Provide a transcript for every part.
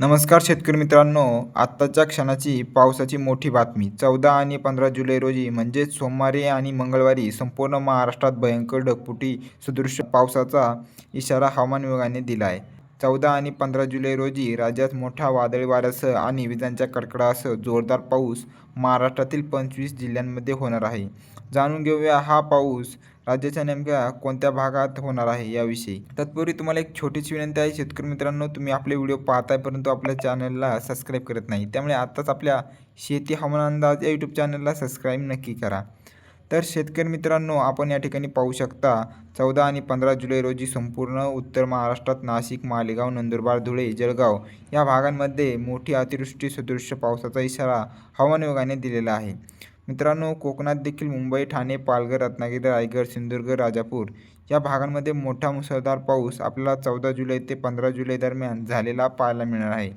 नमस्कार शेतकरी मित्रांनो आत्ताच्या क्षणाची पावसाची मोठी बातमी. चौदा आणि पंधरा जुलै रोजी म्हणजेच सोमवारी आणि मंगळवारी संपूर्ण महाराष्ट्रात भयंकर ढगफुटी सदृश पावसाचा इशारा हवामान विभागाने दिला आहे चौदा आणि पंधरा जुलै रोजी राज्यात मोठ्या वादळी वाऱ्यासह आणि विजांच्या कडकडासह जोरदार पाऊस महाराष्ट्रातील पंचवीस जिल्ह्यांमध्ये होणार आहे. जाणून घेऊया हा पाऊस राज्याच्या नेमक्या कोणत्या भागात होणार आहे याविषयी. तत्पूर्वी तुम्हाला एक छोटीशी विनंती आहे शेतकरी मित्रांनो तुम्ही आपले व्हिडिओ पाहताय परंतु आपल्या चॅनलला सबस्क्राईब करत नाही. त्यामुळे आत्ताच आपल्या शेती हवामान अंदाज या यूट्यूब चॅनलला सबस्क्राईब नक्की करा. तर शेतकरी मित्रांनो आपण या ठिकाणी पाहू शकता चौदा आणि पंधरा जुलै रोजी संपूर्ण उत्तर महाराष्ट्रात नाशिक मालेगाव नंदुरबार धुळे जळगाव या भागांमध्ये मोठी अतिवृष्टी सदृश्य पावसाचा इशारा हवामान विभागाने दिलेला आहे. मित्रांनो कोकणात देखील मुंबई ठाणे पालघर रत्नागिरी रायगड सिंधुदुर्ग राजापूर या भागांमध्ये मोठा मुसळधार पाऊस आपल्याला चौदा जुलै ते पंधरा जुलै दरम्यान झालेला पाहायला मिळणार आहे.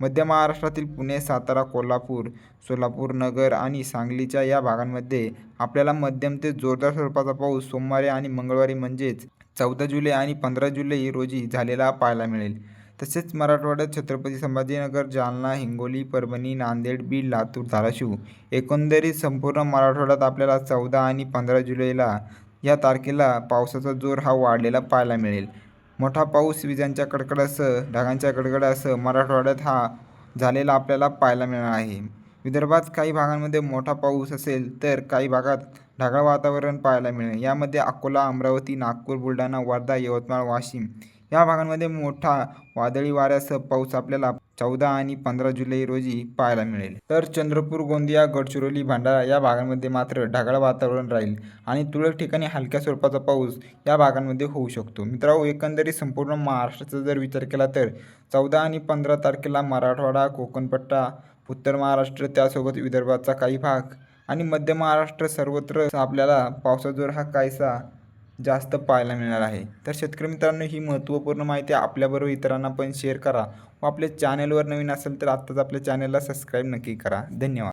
मध्य महाराष्ट्रातील पुणे सातारा कोल्हापूर सोलापूर नगर आणि सांगलीच्या या भागांमध्ये आपल्याला मध्यम ते जोरदार स्वरूपाचा पाऊस सोमवारी आणि मंगळवारी म्हणजेच चौदा जुलै आणि पंधरा जुलै रोजी झालेला पाहायला मिळेल. तसेच मराठवाड्यात छत्रपती संभाजीनगर जालना हिंगोली परभणी नांदेड बीड लातूर धाराशिव एकंदरीत संपूर्ण मराठवाड्यात आपल्याला चौदा आणि पंधरा जुलैला या तारखेला पावसाचा जोर हा वाढलेला पाहायला मिळेल. मोठा पाऊस विजांच्या कडकडासह ढगांच्या गडगडासह मराठवाड्यात हा झालेला आपल्याला पाहायला मिळणार आहे. विदर्भात काही भागांमध्ये मोठा पाऊस असेल तर काही भागात ढगाळ वातावरण पाहायला मिळेल. यामध्ये अकोला अमरावती नागपूर बुलढाणा वर्धा यवतमाळ वाशिम या भागांमध्ये मोठा वादळी वाऱ्यासह पाऊस आपल्याला चौदा आणि पंधरा जुलै रोजी पाहायला मिळेल. तर चंद्रपूर गोंदिया गडचिरोली भंडारा या भागांमध्ये मात्र ढगाळ वातावरण राहील आणि तुरळक ठिकाणी हलक्या स्वरूपाचा पाऊस या भागांमध्ये होऊ शकतो. मित्रांनो एकंदरीत संपूर्ण महाराष्ट्राचा जर विचार केला तर चौदा आणि पंधरा तारखेला मराठवाडा कोकणपट्टा उत्तर महाराष्ट्र त्यासोबत विदर्भाचा काही भाग आणि मध्य महाराष्ट्र सर्वत्र आपल्याला पावसाचा जोर हा काहीसा जास्त पाहायला मिळणार आहे. तर शेतकरी मित्रांनो ही महत्त्वपूर्ण माहिती आपल्याबरोबर इतरांना पण शेअर करा व आपल्या चॅनलवर नवीन असेल तर आत्ताच आपल्या चॅनलला सबस्क्राईब नक्की करा. धन्यवाद.